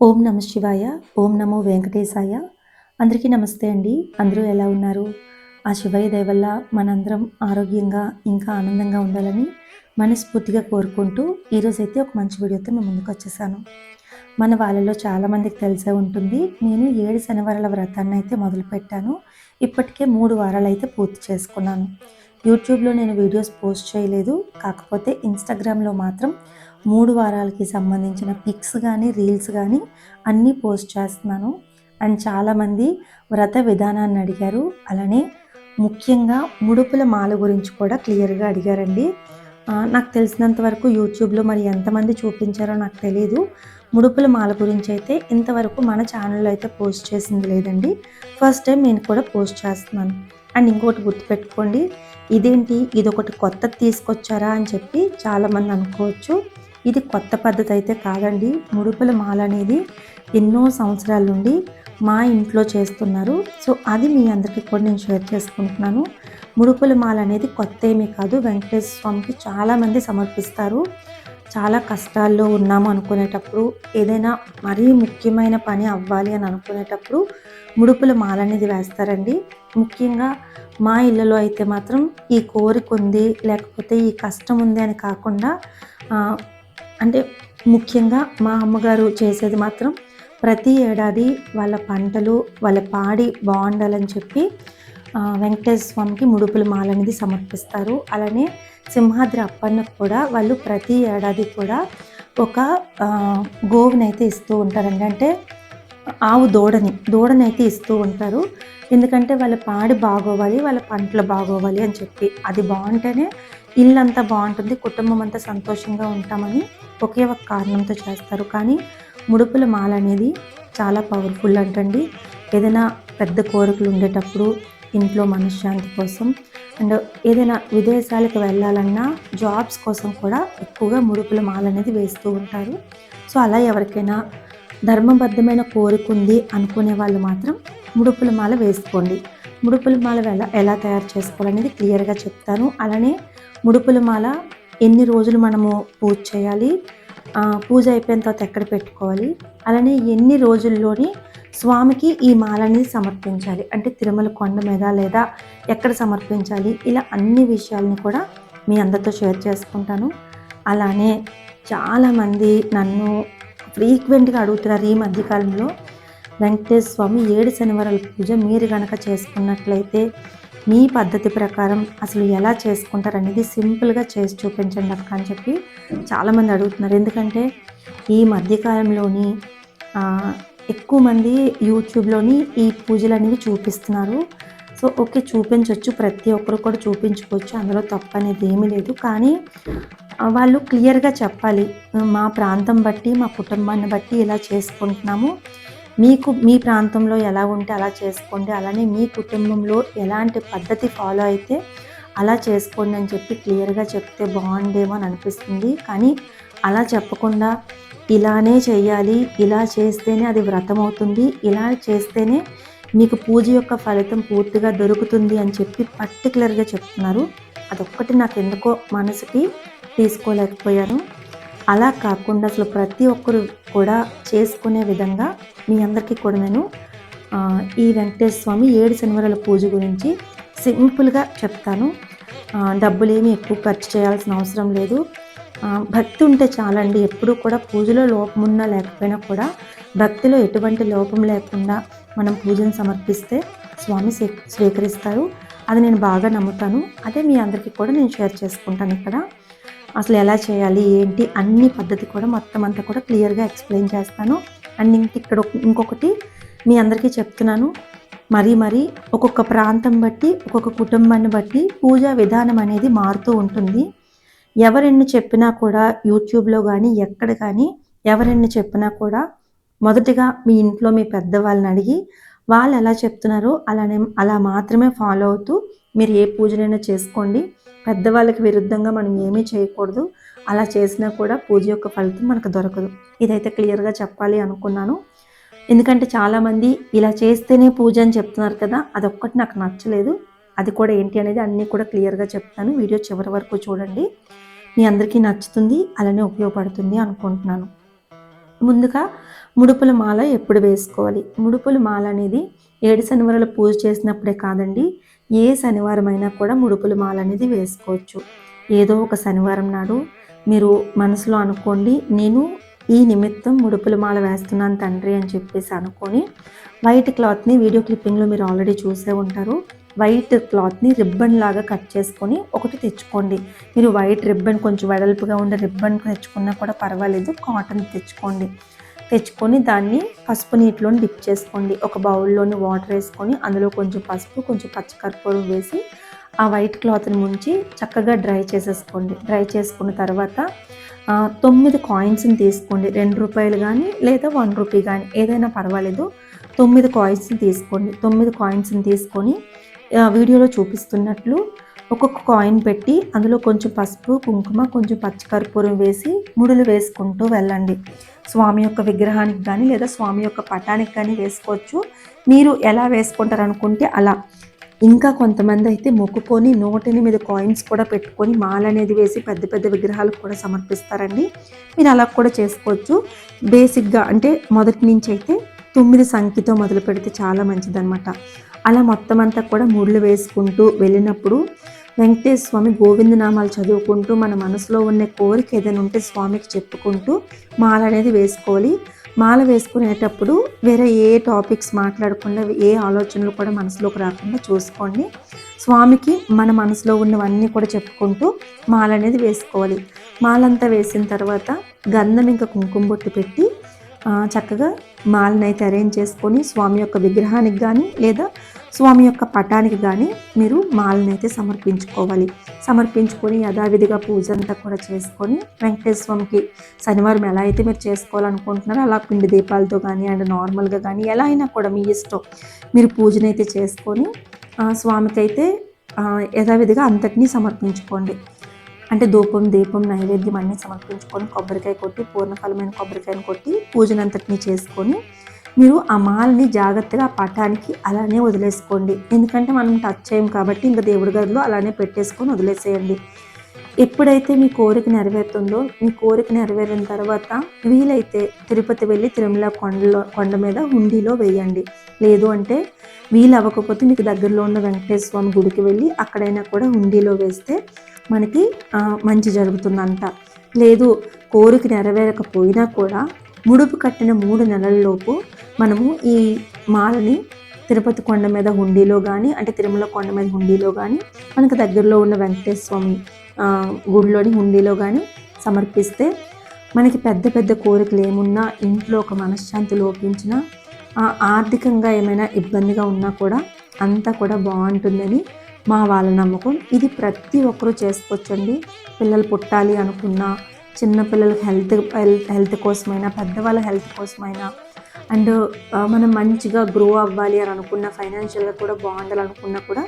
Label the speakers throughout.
Speaker 1: ఓం నమ శివాయ ఓం నమో వెంకటేశాయ. అందరికీ నమస్తే అండి. అందరూ ఎలా ఉన్నారు? ఆ శివయ్య దయ వల్ల మనందరం ఆరోగ్యంగా ఇంకా ఆనందంగా ఉండాలని మనస్ఫూర్తిగా కోరుకుంటూ ఈరోజు అయితే ఒక మంచి వీడియోతో మేము ముందుకు వచ్చేసాను. మన వాళ్ళలో చాలామందికి తెలిసే ఉంటుంది. నేను ఏడు శనివారాల వ్రతాన్ని అయితే మొదలుపెట్టాను. ఇప్పటికే మూడు వారాలు అయితే పూర్తి చేసుకున్నాను. యూట్యూబ్లో నేను వీడియోస్ పోస్ట్ చేయలేదు. కాకపోతే ఇన్స్టాగ్రామ్లో మాత్రం మూడు వారాలకి సంబంధించిన పిక్స్ కానీ రీల్స్ కానీ అన్నీ పోస్ట్ చేస్తున్నాను. అండ్ చాలామంది వ్రత విధానాన్ని అడిగారు. అలానే ముఖ్యంగా ముడుపుల మాల గురించి కూడా క్లియర్గా అడిగారండి. నాకు తెలిసినంత వరకు యూట్యూబ్లో మరి ఎంతమంది చూపించారో నాకు తెలియదు ముడుపుల మాల గురించి అయితే ఇంతవరకు మన ఛానల్లో అయితే పోస్ట్ చేసింది లేదండి. ఫస్ట్ టైం నేను కూడా పోస్ట్ చేస్తున్నాను. అండ్ ఇంకోటి గుర్తుపెట్టుకోండి. ఇదేంటి? ఇది ఒకటి కొత్త తీసుకొచ్చారా అని చెప్పి చాలామంది అనుకోవచ్చు. ఇది కొత్త పద్ధతి అయితే కాదండి. ముడుపుల మాల అనేది ఎన్నో సంవత్సరాల నుండి మా ఇంట్లో చేస్తున్నారు. సో అది మీ అందరికీ కూడా నేను షేర్ చేసుకుంటున్నాను. ముడుపుల మాల అనేది కొత్త ఏమీ కాదు. వెంకటేశ్వర స్వామికి చాలామంది సమర్పిస్తారు. చాలా కష్టాల్లో ఉన్నాము అనుకునేటప్పుడు ఏదైనా మరీ ముఖ్యమైన పని అవ్వాలి అని అనుకునేటప్పుడు ముడుపుల మాల అనేది వేస్తారండి. ముఖ్యంగా మా ఇళ్ళలో అయితే మాత్రం ఈ కోరిక ఉంది లేకపోతే ఈ కష్టం ఉంది అని కాకుండా అంటే ముఖ్యంగా మా అమ్మగారు చేసేది మాత్రం ప్రతి ఏడాది వాళ్ళ పంటలు వాళ్ళ పాడి బాగుండాలని చెప్పి వెంకటేశ్వర స్వామికి ముడుపుల మాల అనేది సమర్పిస్తారు. అలానే సింహాద్రి అప్పన్నకు కూడా వాళ్ళు ప్రతి ఏడాది కూడా ఒక గోవుని అయితే ఇస్తూ ఉంటారండి. అంటే ఆవు దూడని దూడని అయితే ఇస్తూ ఉంటారు. ఎందుకంటే వాళ్ళ పాడి బాగోవాలి వాళ్ళ పంటలు బాగోవాలి అని చెప్పి. అది బాగుంటేనే ఇల్లు అంతా బాగుంటుంది కుటుంబం అంతా సంతోషంగా ఉంటామని ఒకే ఒక కారణంతో చేస్తారు. కానీ ముడుపుల మాల అనేది చాలా పవర్ఫుల్ అంటండి. ఏదైనా పెద్ద కోరికలు ఉండేటప్పుడు ఇంట్లో మనశ్శాంతి కోసం అండ్ ఏదైనా విదేశాలకు వెళ్ళాలన్నా జాబ్స్ కోసం కూడా ఎక్కువగా ముడుపుల మాల అనేది వేస్తూ ఉంటారు. సో అలా ఎవరికైనా ధర్మబద్ధమైన కోరిక ఉంది అనుకునే వాళ్ళు మాత్రం ముడుపుల మాల వేసుకోండి. ముడుపుల మాల ఎలా ఎలా తయారు చేసుకోవాలనేది క్లియర్గా చెప్తాను. అలానే ముడుపుల మాల ఎన్ని రోజులు మనము పూజ చేయాలి పూజ అయిపోయిన తర్వాత ఎక్కడ పెట్టుకోవాలి అలానే ఎన్ని రోజుల్లోని స్వామికి ఈ మాలని సమర్పించాలి. అంటే తిరుమల కొండ మీద లేదా ఎక్కడ సమర్పించాలి ఇలా అన్ని విషయాలని కూడా మీ అందరితో షేర్ చేసుకుంటాను. అలానే చాలామంది నన్ను ఫ్రీక్వెంట్గా అడుగుతున్నారు ఈ మధ్యకాలంలో వెంకటేశ్వర స్వామి ఏడు శనివారాల పూజ మీరు కనుక చేసుకున్నట్లయితే మీ పద్ధతి ప్రకారం అసలు ఎలా చేసుకుంటారు అనేది సింపుల్గా చేసి చూపించండి అక్క అని చెప్పి చాలామంది అడుగుతున్నారు. ఎందుకంటే ఈ మధ్యకాలంలోని ఎక్కువ మంది యూట్యూబ్లోని ఈ పూజలు అనేవి చూపిస్తున్నారు. సో ఓకే చూపించవచ్చు ప్రతి ఒక్కరు కూడా చూపించుకోవచ్చు. అందులో తప్పు అనేది ఏమీ లేదు. కానీ వాళ్ళు క్లియర్గా చెప్పాలి. మా ప్రాంతం బట్టి మా కుటుంబాన్ని బట్టి ఇలా చేసుకుంటున్నాము. మీకు మీ ప్రాంతంలో ఎలా ఉంటే అలా చేసుకోండి. అలానే మీ కుటుంబంలో ఎలాంటి పద్ధతి ఫాలో అయితే అలా చేసుకోండి అని చెప్పి క్లియర్గా చెప్తే బాగుండేమో అని అనిపిస్తుంది. కానీ అలా చెప్పకుండా ఇలానే చేయాలి ఇలా చేస్తేనే అది వ్రతం అవుతుంది ఇలా చేస్తేనే మీకు పూజ యొక్క ఫలితం పూర్తిగా దొరుకుతుంది అని చెప్పి పర్టికులర్గా చెప్తున్నారు. అదొక్కటి నాకు ఎందుకో మనసుకి తీసుకోలేకపోయాను. అలా కాకుండా అసలు ప్రతి ఒక్కరు కూడా చేసుకునే విధంగా మీ అందరికీ కూడా నేను ఈ వెంకటేశ్వర స్వామి ఏడు శనివారాల పూజ గురించి సింపుల్గా చెప్తాను. డబ్బులేమి ఎక్కువ ఖర్చు చేయాల్సిన అవసరం లేదు. భక్తి ఉంటే చాలండి. ఎప్పుడు కూడా పూజలో లోపం ఉన్నా లేకపోయినా కూడా భక్తిలో ఎటువంటి లోపం లేకుండా మనం పూజను సమర్పిస్తే స్వామి స్వీకరిస్తారు. అది నేను బాగా నమ్ముతాను. అదే మీ అందరికీ కూడా నేను షేర్ చేసుకుంటాను ఇక్కడ. అసలు ఎలా చేయాలి ఏంటి అన్ని పద్ధతి కూడా మొత్తం అంతా కూడా క్లియర్గా ఎక్స్ప్లెయిన్ చేస్తాను. అండ్ ఇంక ఇక్కడ ఇంకొకటి మీ అందరికీ చెప్తున్నాను. మరీ మరీ ఒక్కొక్క ప్రాంతం బట్టి ఒక్కొక్క కుటుంబాన్ని బట్టి పూజా విధానం అనేది మారుతూ ఉంటుంది. ఎవరెన్ను చెప్పినా కూడా యూట్యూబ్లో కానీ ఎక్కడ కానీ ఎవరెన్ను చెప్పినా కూడా మొదటిగా మీ ఇంట్లో మీ పెద్దవాళ్ళని అడిగి వాళ్ళు ఎలా చెప్తున్నారో అలానే అలా మాత్రమే ఫాలో అవుతూ మీరు ఏ పూజనైనా చేసుకోండి. పెద్దవాళ్ళకి విరుద్ధంగా మనం ఏమీ చేయకూడదు. అలా చేసినా కూడా పూజ యొక్క ఫలితం మనకు దొరకదు. ఇదైతే క్లియర్గా చెప్పాలి అనుకున్నాను. ఎందుకంటే చాలామంది ఇలా చేస్తేనే పూజ అని చెప్తున్నారు కదా అదొక్కటి నాకు నచ్చలేదు. అది కూడా ఏంటి అనేది అన్నీ కూడా క్లియర్గా చెప్తాను. వీడియో చివరి వరకు చూడండి. మీ అందరికీ నచ్చుతుంది అలానే ఉపయోగపడుతుంది అనుకుంటున్నాను. ముందుగా ముడుపుల మాల ఎప్పుడు వేసుకోవాలి? ముడుపుల మాల అనేది ఏడు శనివారాలు పూజ చేసినప్పుడే కాదండి. ఏ శనివారం అయినా కూడా ముడుపుల మాల అనేది వేసుకోవచ్చు. ఏదో ఒక శనివారం నాడు మీరు మనసులో అనుకోండి నేను ఈ నిమిత్తం ముడుపుల మాల వేస్తున్నాను తండ్రి అని చెప్పేసి అనుకొని వైట్ క్లాత్ని వీడియో క్లిప్పింగ్లో మీరు ఆల్రెడీ చూసే ఉంటారు. వైట్ క్లాత్ని రిబ్బన్ లాగా కట్ చేసుకొని ఒకటి తెచ్చుకోండి. మీరు వైట్ రిబ్బన్ కొంచెం వెడల్పుగా ఉండే రిబ్బన్ తెచ్చుకున్నా కూడా పర్వాలేదు కాటన్ తెచ్చుకోండి. తెచ్చుకొని దాన్ని పసుపు నీటిలో డిప్ చేసుకోండి. ఒక బౌల్లోని వాటర్ వేసుకొని అందులో కొంచెం పసుపు కొంచెం పచ్చకర్పూరం వేసి ఆ వైట్ క్లాత్ని ముంచి చక్కగా డ్రై చేసేసుకోండి. డ్రై చేసుకున్న తర్వాత తొమ్మిది కాయిన్స్ని తీసుకోండి. రెండు రూపాయలు కానీ లేదా వన్ రూపీ కానీ ఏదైనా పర్వాలేదు. తొమ్మిది కాయిన్స్ని తీసుకోండి. తొమ్మిది కాయిన్స్ని తీసుకొని వీడియోలో చూపిస్తున్నట్లు ఒక్కొక్క కాయిన్ పెట్టి అందులో కొంచెం పసుపు కుంకుమ కొంచెం పచ్చికర్పూరం వేసి ముడులు వేసుకుంటూ వెళ్ళండి. స్వామి యొక్క విగ్రహానికి కానీ లేదా స్వామి యొక్క పటానికి కానీ వేసుకోవచ్చు. మీరు ఎలా వేసుకుంటారు అనుకుంటే అలా. ఇంకా కొంతమంది అయితే మొక్కుకొని నోటిని మీద కాయిన్స్ కూడా పెట్టుకొని మాల అనేది వేసి పెద్ద పెద్ద విగ్రహాలకు కూడా సమర్పిస్తారండి. మీరు అలా కూడా చేసుకోవచ్చు. బేసిక్గా అంటే మొదటి నుంచి అయితే తొమ్మిది సంఖ్యతో మొదలు పెడితే చాలా మంచిదన్నమాట. అలా మొత్తం అంతా కూడా ముళ్ళు వేసుకుంటూ వెళ్ళినప్పుడు వెంకటేశ్వర స్వామి గోవిందనామాలు చదువుకుంటూ మన మనసులో ఉన్న కోరిక ఏదైనా ఉంటే స్వామికి చెప్పుకుంటూ మాల అనేది వేసుకోవాలి. మాల వేసుకునేటప్పుడు వేరే ఏ టాపిక్స్ మాట్లాడకుండా ఏ ఆలోచనలు కూడా మనసులోకి రాకుండా చూసుకోండి. స్వామికి మన మనసులో ఉన్నవన్నీ కూడా చెప్పుకుంటూ మాల అనేది వేసుకోవాలి. మాలంతా వేసిన తర్వాత గంధం ఇంకా కుంకుమ బొట్టు పెట్టి చక్కగా మాలనైతే అరేంజ్ చేసుకొని స్వామి యొక్క విగ్రహానికి కానీ లేదా స్వామి యొక్క పటానికి కానీ మీరు మాలను అయితే సమర్పించుకోవాలి. సమర్పించుకొని యథావిధిగా పూజ అంతా కూడా చేసుకొని వెంకటేశ్వర స్వామికి శనివారం ఎలా అయితే మీరు చేసుకోవాలనుకుంటున్నారో అలా పిండి దీపాలతో కానీ అండ్ నార్మల్గా కానీ ఎలా అయినా కూడా మీ ఇష్టం మీరు పూజనైతే చేసుకొని స్వామికి అయితే యథావిధిగా అంతటినీ సమర్పించుకోండి. అంటే ధూపం దీపం నైవేద్యం అన్నీ సమర్పించుకొని కొబ్బరికాయ కొట్టి పూర్ణఫలమైన కొబ్బరికాయను కొట్టి పూజనంతటినీ చేసుకొని మీరు ఆ మాల్ని జాగ్రత్తగా ఆ పటానికి అలానే వదిలేసుకోండి. ఎందుకంటే మనం టచ్ చేయం కాబట్టి ఇంకా దేవుడి గదిలో అలానే పెట్టేసుకొని వదిలేసేయండి. ఎప్పుడైతే మీ కోరిక నెరవేరుతుందో మీ కోరిక నెరవేరిన తర్వాత వీలైతే తిరుపతి వెళ్ళి తిరుమల కొండలో కొండ మీద హుండీలో వేయండి. లేదు అంటే వీలు అవ్వకపోతే మీకు దగ్గరలో ఉన్న వెంకటేశ్వర స్వామి గుడికి వెళ్ళి అక్కడైనా కూడా హుండీలో వేస్తే మనకి మంచి జరుగుతుందంట. లేదు కోరిక నెరవేరకపోయినా కూడా ముడుపు కట్టిన మూడు నెలల్లోపు మనము ఈ మాలని తిరుపతి కొండ మీద హుండీలో కానీ అంటే తిరుమల కొండ మీద హుండీలో కానీ మనకు దగ్గరలో ఉన్న వెంకటేశ్వర స్వామి గుడిలోని హుండీలో కానీ సమర్పిస్తే మనకి పెద్ద పెద్ద కోరికలు ఏమున్నా ఇంట్లో ఒక మనశ్శాంతి లోపించిన ఆర్థికంగా ఏమైనా ఇబ్బందిగా ఉన్నా కూడా అంతా కూడా బాగుంటుందని మా వాళ్ళ నమ్మకం. ఇది ప్రతి ఒక్కరూ చేసుకోవచ్చండి. పిల్లలు పుట్టాలి అనుకున్నా చిన్నపిల్లలకి హెల్త్ హెల్త్ కోసమైనా పెద్దవాళ్ళ హెల్త్ కోసమైనా అండ్ మనం మంచిగా గ్రో అవ్వాలి అని అనుకున్న ఫైనాన్షియల్గా కూడా బాగుండాలనుకున్నా కూడా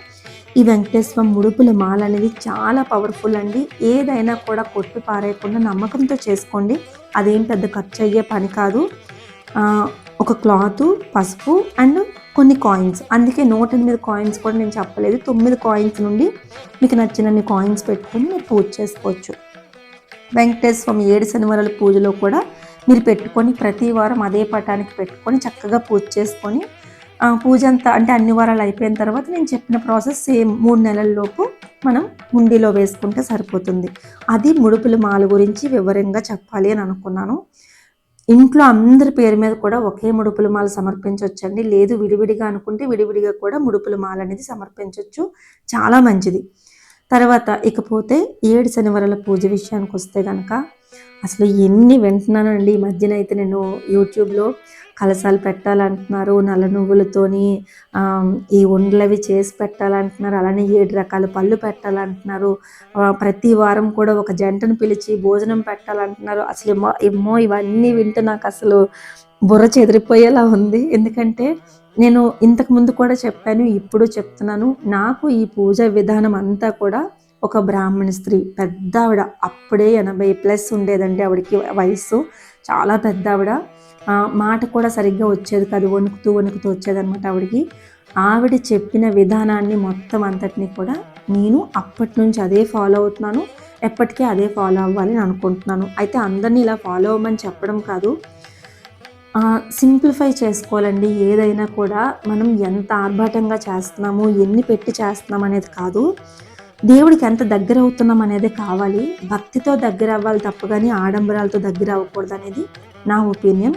Speaker 1: ఈ వెంకటేశ్వరం ముడుపుల మాల అనేది చాలా పవర్ఫుల్ అండి. ఏదైనా కూడా కొట్టు పారేయకుండా నమ్మకంతో చేసుకోండి. అదేం పెద్ద ఖర్చు అయ్యే పని కాదు. ఒక క్లాత్ పసుపు అండ్ కొన్ని కాయిన్స్ అందుకే నూట ఎనిమిది కాయిన్స్ కూడా నేను చెప్పలేదు. తొమ్మిది కాయిన్స్ నుండి మీకు నచ్చినన్ని కాయిన్స్ పెట్టుకొని మీరు పూజ చేసుకోవచ్చు. వెంకటేశ్వర స్వామి ఏడు శనివారాల పూజలో కూడా మీరు పెట్టుకొని ప్రతి వారం అదే పటానికి పెట్టుకొని చక్కగా పూజ చేసుకొని పూజ అంతా అంటే అన్ని వారాలు అయిపోయిన తర్వాత నేను చెప్పిన ప్రాసెస్ సేమ్ మూడు నెలల్లోపు మనం ముండిలో వేసుకుంటే సరిపోతుంది. అది ముడుపుల మాల గురించి వివరంగా చెప్పాలి అని అనుకున్నాను. ఇంట్లో అందరి పేరు మీద కూడా ఒకే ముడుపుల మాల సమర్పించవచ్చండి లేదు విడివిడిగా అనుకుంటే విడివిడిగా కూడా ముడుపుల మాల అనేది సమర్పించవచ్చు చాలా మంచిది. తర్వాత ఇకపోతే ఏడు శనివారాల పూజ విషయానికి వస్తే కనుక అసలు ఎన్ని వింటున్నానండి ఈ మధ్యన అయితే నేను యూట్యూబ్లో కలసాలు పెట్టాలంటున్నారు నల్ల నువ్వులతోని ఈ ఉండలవి చేసి పెట్టాలంటున్నారు అలానే ఏడు రకాల పళ్ళు పెట్టాలంటున్నారు. ప్రతి వారం కూడా ఒక జంటను పిలిచి భోజనం పెట్టాలంటున్నారు. అసలు ఏమో ఏమో ఇవన్నీ వింటే నాకు అసలు బుర్ర చెదిరిపోయేలా ఉంది. ఎందుకంటే నేను ఇంతకు ముందు కూడా చెప్పాను ఇప్పుడు చెప్తున్నాను. నాకు ఈ పూజ విధానం అంతా కూడా ఒక బ్రాహ్మణ స్త్రీ పెద్ద ఆవిడ. అప్పుడే ఎనభై ప్లస్ ఉండేదండి ఆవిడకి వయసు చాలా పెద్ద ఆవిడ. మాట కూడా సరిగ్గా వచ్చేది కాదు. వణుకుతూ వణుకుతూ వచ్చేదనమాట ఆవిడకి. ఆవిడ చెప్పిన విధానాన్ని మొత్తం అంతటిని కూడా నేను అప్పటి నుంచి అదే ఫాలో అవుతున్నాను. ఎప్పటికీ అదే ఫాలో అవ్వాలని అనుకుంటున్నాను. అయితే అందరినీ ఇలా ఫాలో అవ్వమని చెప్పడం కాదు. సింప్లిఫై చేసుకోవాలండి. ఏదైనా కూడా మనం ఎంత ఆర్భాటంగా చేస్తున్నాము ఎన్ని పెట్టి చేస్తున్నాం అనేది కాదు. దేవుడికి ఎంత దగ్గర అవుతున్నాం అనేది కావాలి. భక్తితో దగ్గర అవ్వాలి తప్ప కానీ ఆడంబరాలతో దగ్గర అవ్వకూడదు అనేది నా ఒపీనియన్.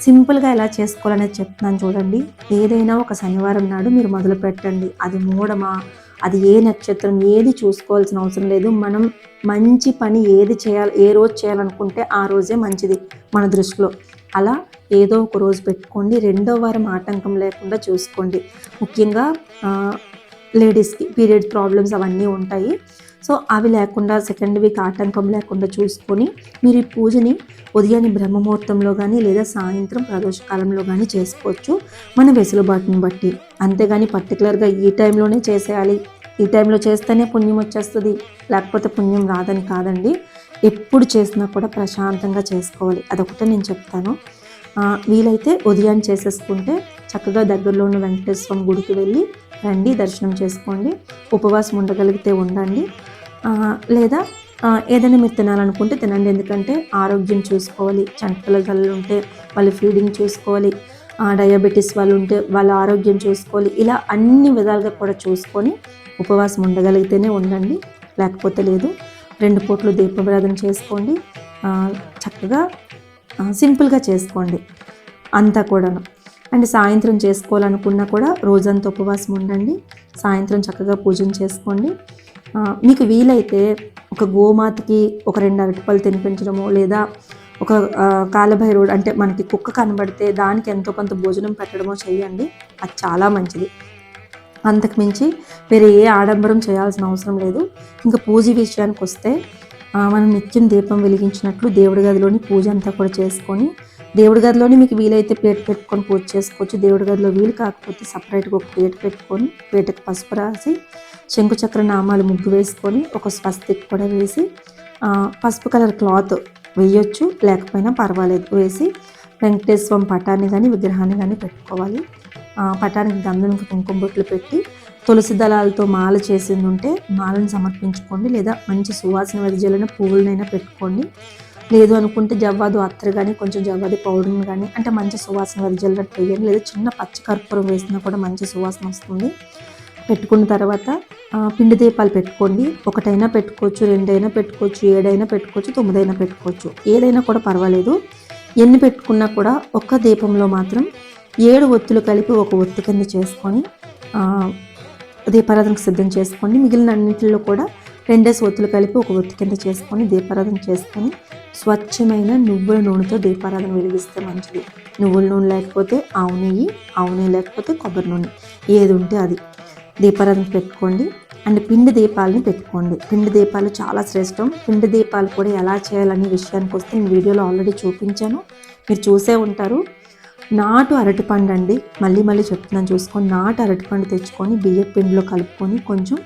Speaker 1: సింపుల్గా ఎలా చేసుకోవాలనేది చెప్తున్నాను చూడండి. ఏదైనా ఒక శనివారం నాడు మీరు మొదలు పెట్టండి. అది మూడమా అది ఏ నక్షత్రం? ఏది చూసుకోవాల్సిన అవసరం లేదు. మనం మంచి పని ఏది చేయాలి ఏ రోజు చేయాలనుకుంటే ఆ రోజే మంచిది మన దృష్టిలో. అలా ఏదో ఒక రోజు పెట్టుకోండి. రెండో వారం ఆటంకం లేకుండా చూసుకోండి. ముఖ్యంగా లేడీస్కి పీరియడ్ ప్రాబ్లమ్స్ అవన్నీ ఉంటాయి. సో అవి లేకుండా సెకండ్ వీక్ ఆటంకం లేకుండా చూసుకొని మీరు ఈ పూజని ఉదయాన్నే బ్రహ్మముహూర్తంలో కానీ లేదా సాయంత్రం ప్రదోషకాలంలో కానీ చేసుకోవచ్చు. మన వెసులుబాటుని బట్టి. అంతేగాని పర్టికులర్గా ఈ టైంలోనే చేసేయాలి. ఈ టైంలో చేస్తేనే పుణ్యం వచ్చేస్తుంది. లేకపోతే పుణ్యం రాదని కాదండి. ఎప్పుడు చేసినా కూడా ప్రశాంతంగా చేసుకోవాలి. అదొకటే నేను చెప్తాను. వీలైతే ఉదయాన్ని చేసేసుకుంటే చక్కగా దగ్గరలో ఉన్న వెంకటేశ్వర స్వామి గుడికి వెళ్ళి రండి దర్శనం చేసుకోండి ఉపవాసం ఉండగలిగితే ఉండండి. లేదా ఏదైనా మీరు తినాలనుకుంటే తినండి. ఎందుకంటే ఆరోగ్యం చూసుకోవాలి. చంటల ఉంటే వాళ్ళు ఫీడింగ్ చూసుకోవాలి. డయాబెటీస్ వాళ్ళు ఉంటే వాళ్ళ ఆరోగ్యం చూసుకోవాలి. ఇలా అన్ని విధాలుగా కూడా చూసుకొని ఉపవాసం ఉండగలిగితేనే ఉండండి. లేకపోతే లేదు. రెండు పూట్లు దీపవ్రాధన చేసుకోండి. చక్కగా సింపుల్గా చేసుకోండి. అంతా కూడాను. అండ్ సాయంత్రం చేసుకోవాలనుకున్నా కూడా రోజంతా ఉపవాసం ఉండండి. సాయంత్రం చక్కగా పూజన చేసుకోండి. మీకు వీలైతే ఒక గోమాతకి ఒక రెండు అరటిపళ్ళు తినిపించడము లేదా ఒక కాలభైరుడు అంటే మనకి కుక్క కనబడితే దానికి ఎంతో కొంత భోజనం పెట్టడమో చేయండి అది చాలా మంచిది. అంతకుమించి వేరే ఏ ఆడంబరం చేయాల్సిన అవసరం లేదు. ఇంకా పూజ విషయానికి వస్తే మనం నిత్యం దీపం వెలిగించినట్లు దేవుడి గదిలోని పూజ అంతా కూడా చేసుకొని దేవుడి గదిలోనే మీకు వీలైతే ప్లేట్ పెట్టుకొని పూజ చేసుకోవచ్చు. దేవుడి గదిలో వీలు కాకపోతే సపరేట్గా ఒక ప్లేట్ పెట్టుకొని పీటకు పసుపు రాసి శంకుచక్ర నామాలు ముగ్గు వేసుకొని ఒక స్వస్తిక్ కూడా వేసి పసుపు కలర్ క్లాత్ వేయొచ్చు. లేకపోయినా పర్వాలేదు. వేసి వెంకటేశ్వరం పటాన్ని కానీ విగ్రహాన్ని కానీ పెట్టుకోవాలి. పటానికి గంధం కుంకుమ బొట్లు పెట్టి తులసి దళాలతో మాల చేసింది ఉంటే మాలను సమర్పించుకోండి. లేదా మంచి సువాసన వెదజల్లిన పువ్వులనైనా పెట్టుకోండి. లేదు అనుకుంటే జవ్వాదు అత్తరు కానీ కొంచెం జవ్వాది పౌడర్ని కానీ అంటే మంచి సువాసన వెదజల్లినట్టు వేయండి లేదా చిన్న పచ్చి కర్పూరం వేసినా కూడా మంచి సువాసన వస్తుంది. పెట్టుకున్న తర్వాత పిండి దీపాలు పెట్టుకోండి. ఒకటైనా పెట్టుకోవచ్చు రెండైనా పెట్టుకోవచ్చు ఏడైనా పెట్టుకోవచ్చు తొమ్మిదైనా పెట్టుకోవచ్చు. ఏదైనా కూడా పర్వాలేదు. ఎన్ని పెట్టుకున్నా కూడా ఒక్క దీపంలో మాత్రం ఏడు ఒత్తులు కలిపి ఒక ఒత్తి కింద చేసుకొని దీపారాధనకు సిద్ధం చేసుకోండి. మిగిలిన అన్నింటిలో కూడా రెండే ఒత్తులు కలిపి ఒక ఒత్తి కింద చేసుకొని దీపారాధన చేసుకొని స్వచ్ఛమైన నువ్వుల నూనెతో దీపారాధన వెలిగిస్తే మంచిది. నువ్వుల నూనె లేకపోతే ఆవు నెయ్యి ఆవు నెయ్యి లేకపోతే కొబ్బరి నూనె. ఏది ఉంటే అది. దీపారాధన పెట్టుకోండి. అండ్ పిండి దీపాలని పెట్టుకోండి. పిండి దీపాలు చాలా శ్రేష్టం. పిండి దీపాలు కూడా ఎలా చేయాలనే విషయానికి వస్తే నేను వీడియోలో ఆల్రెడీ చూపించాను. మీరు చూసే ఉంటారు. నాటు అరటిపండు అండి మళ్ళీ మళ్ళీ చెప్తున్నాను చూసుకొని నాటు అరటిపండు తెచ్చుకొని బియ్య పిండిలో కలుపుకొని కొంచెం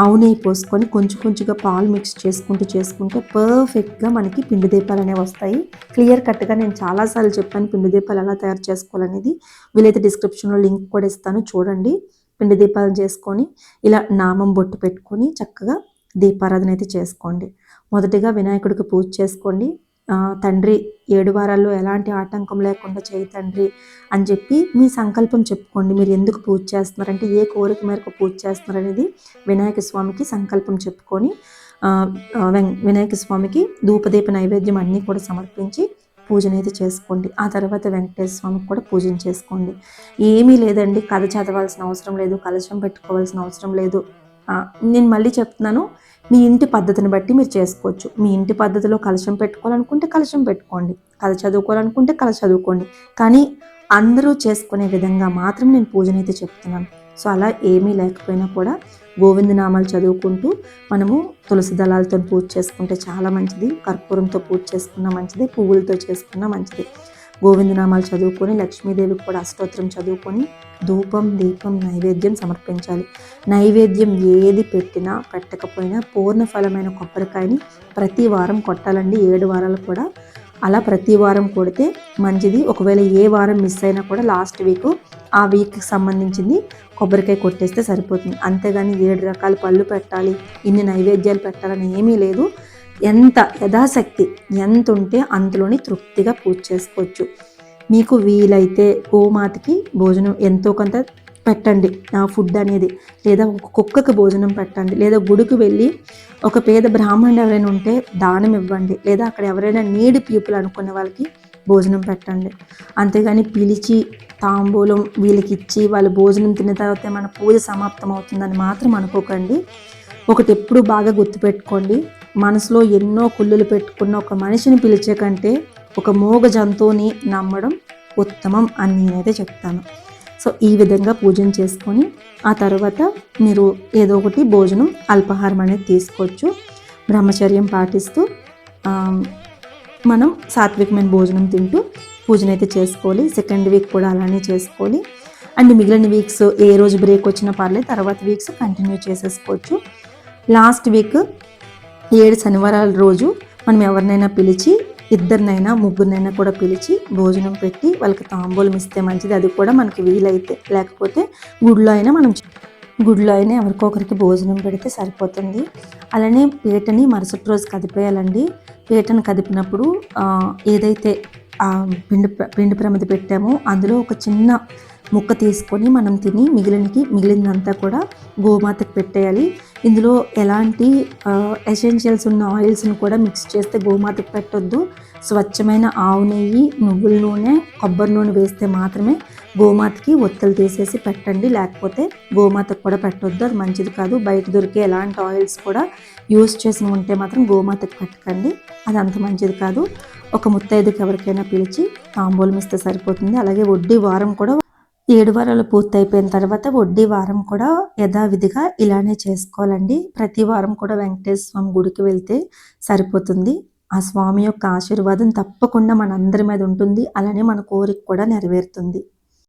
Speaker 1: ఆవు నెయ్యి పోసుకొని కొంచెం కొంచెంగా పాలు మిక్స్ చేసుకుంటూ చేసుకుంటే పర్ఫెక్ట్గా మనకి పిండి దీపాలు అనేవి వస్తాయి. క్లియర్ కట్గా నేను చాలాసార్లు చెప్పాను పిండి దీపాలు ఎలా తయారు చేసుకోవాలనేది. వీలైతే డిస్క్రిప్షన్లో లింక్ కూడా ఇస్తాను చూడండి. పిండి దీపాలు చేసుకొని ఇలా నామం బొట్టు పెట్టుకొని చక్కగా దీపారాధన అయితే చేసుకోండి. మొదటిగా వినాయకుడికి పూజ చేసుకోండి. తండ్రి ఏడు వారాల్లో ఎలాంటి ఆటంకం లేకుండా చేయి తండ్రి అని చెప్పి మీ సంకల్పం చెప్పుకోండి. మీరు ఎందుకు పూజ చేస్తున్నారంటే ఏ కోరిక మేరకు పూజ చేస్తున్నారనేది వినాయక స్వామికి సంకల్పం చెప్పుకొని వినాయక స్వామికి ధూపదీప నైవేద్యం అన్నీ కూడా సమర్పించి పూజనైతే చేసుకోండి. ఆ తర్వాత వెంకటేశ్వర స్వామికి కూడా పూజన చేసుకోండి. ఏమీ లేదండి. కథ చదవాల్సిన అవసరం లేదు. కలశం పెట్టుకోవాల్సిన అవసరం లేదు. నేను మళ్ళీ చెప్తున్నాను. మీ ఇంటి పద్ధతిని బట్టి మీరు చేసుకోవచ్చు. మీ ఇంటి పద్ధతిలో కలశం పెట్టుకోవాలనుకుంటే కలశం పెట్టుకోండి. కథ చదువుకోవాలనుకుంటే కళ చదువుకోండి. కానీ అందరూ చేసుకునే విధంగా మాత్రం నేను పూజనైతే చెప్తున్నాను. సో అలా ఏమీ లేకపోయినా కూడా గోవిందనామాలు చదువుకుంటూ మనము తులసి దళాలతో పూజ చేసుకుంటే చాలా మంచిది. కర్పూరంతో పూజ చేసుకున్న మంచిది. పువ్వులతో చేసుకున్న మంచిది. గోవిందనామాలు చదువుకొని లక్ష్మీదేవికి కూడా అష్టోత్తరం చదువుకొని ధూపం దీపం నైవేద్యం సమర్పించాలి. నైవేద్యం ఏది పెట్టినా పెట్టకపోయినా పూర్ణ ఫలమైన కొబ్బరికాయని ప్రతి వారం కొట్టాలండి. ఏడు వారాలు కూడా అలా ప్రతి వారం కొడితే మంచిది. ఒకవేళ ఏ వారం మిస్ అయినా కూడా లాస్ట్ వీక్ ఆ వీక్కి సంబంధించింది కొబ్బరికాయ కొట్టేస్తే సరిపోతుంది. అంతేగాని ఏడు రకాల పళ్ళు పెట్టాలి. ఇన్ని నైవేద్యాలు పెట్టాలని ఏమీ లేదు. ఎంత యథాశక్తి ఎంత ఉంటే అంతలోని తృప్తిగా పూజ చేసుకోవచ్చు. మీకు వీలైతే గోమాతకి భోజనం ఎంతో కొంత పెట్టండి. ఆ ఫుడ్ అనేది లేదా ఒక కుక్కకి భోజనం పెట్టండి. లేదా గుడికి వెళ్ళి ఒక పేద బ్రాహ్మణుడు ఎవరైనా ఉంటే దానం ఇవ్వండి. లేదా అక్కడ ఎవరైనా నీడి పీపుల్ అనుకున్న వాళ్ళకి భోజనం పెట్టండి. అంతేగాని పిలిచి తాంబూలం వీళ్ళకి ఇచ్చి వాళ్ళు భోజనం తిన్న తర్వాత మన పూజ సమాప్తం అవుతుందని మాత్రం అనుకోకండి. ఒకటి ఎప్పుడు బాగా గుర్తుపెట్టుకోండి. మనసులో ఎన్నో కుళ్ళులు పెట్టుకున్న ఒక మనిషిని పిలిచే కంటే ఒక మూగ జంతువుని నమ్మడం ఉత్తమం అని నేనైతే చెప్తాను. సో ఈ విధంగా పూజన చేసుకొని ఆ తర్వాత మీరు ఏదో ఒకటి భోజనం అల్పాహారం అనేది తీసుకోవచ్చు. బ్రహ్మచర్యం పాటిస్తూ మనం సాత్వికమైన భోజనం తింటూ పూజన అయితే చేసుకోవాలి. సెకండ్ వీక్ కూడా అలానే చేసుకోవాలి. అండ్ మిగిలిన వీక్స్ ఏ రోజు బ్రేక్ వచ్చినా పర్లేదు తర్వాత వీక్స్ కంటిన్యూ చేసేసుకోవచ్చు. లాస్ట్ వీక్ ఏడు శనివారాల రోజు మనం ఎవరినైనా పిలిచి ఇద్దరినైనా ముగ్గురినైనా కూడా పిలిచి భోజనం పెట్టి వాళ్ళకి తాంబూలం ఇస్తే మంచిది. అది కూడా మనకి వీలైతే. లేకపోతే గుడిలో అయినా మనం గుడిలో అయినా ఎవరికొకరికి భోజనం పెడితే సరిపోతుంది. అలానే పీటని మరుసటి రోజు కదిపేయాలండి. పీటను కదిపినప్పుడు ఏదైతే పిండి పిండి ప్రమిద పెట్టామో అందులో ఒక చిన్న ముక్క తీసుకొని మనం తిని మిగిలినకి మిగిలిందంతా కూడా గోమాతకు పెట్టేయాలి. ఇందులో ఎలాంటి ఎసెన్షియల్స్ ఉన్న ఆయిల్స్ని కూడా మిక్స్ చేస్తే గోమాతకు పెట్టొద్దు. స్వచ్ఛమైన ఆవు నెయ్యి నువ్వుల నూనె కొబ్బరి నూనె వేస్తే మాత్రమే గోమాతకి ఒత్తులు తీసేసి పెట్టండి. లేకపోతే గోమాతకు కూడా పెట్టొద్దు. అది మంచిది కాదు. బయట దొరికే ఎలాంటి ఆయిల్స్ కూడా యూస్ చేసి ఉంటే మాత్రం గోమాతకు పెట్టకండి. అది అంత మంచిది కాదు. ఒక ముత్తైదుకి ఎవరికైనా పిలిచి తాంబూలం ఇస్తే సరిపోతుంది. అలాగే వడ్డీ వారం కూడా ఏడు వారాలు పూర్తయిపోయిన తర్వాత వడ్డీ వారం కూడా యథావిధిగా ఇలానే చేసుకోవాలండి. ప్రతి వారం కూడా వెంకటేశ్వర స్వామి గుడికి వెళ్తే సరిపోతుంది. ఆ స్వామి యొక్క ఆశీర్వాదం తప్పకుండా మనందరి మీద ఉంటుంది. అలానే మన కోరిక కూడా నెరవేరుతుంది.